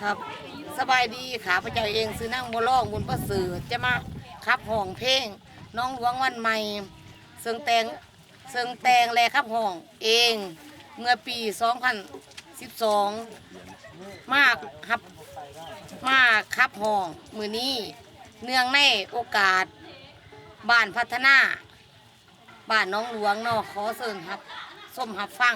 ครับ สบายดีค่ะพระเจ้าเองซื้อนั่งบัวลอกบุญประเสริฐจะมาขับห้องเพลงน้องหลวงวันใหม่เสิงแตงเสิงแตงแลขับห้องเองเมื่อปี 2012 มากครับมากขับห้องมือนี้เนื่องในโอกาสบ้านพัฒนาบ้านน้องหลวงนอกขอเสิญครับส้มหับฟัง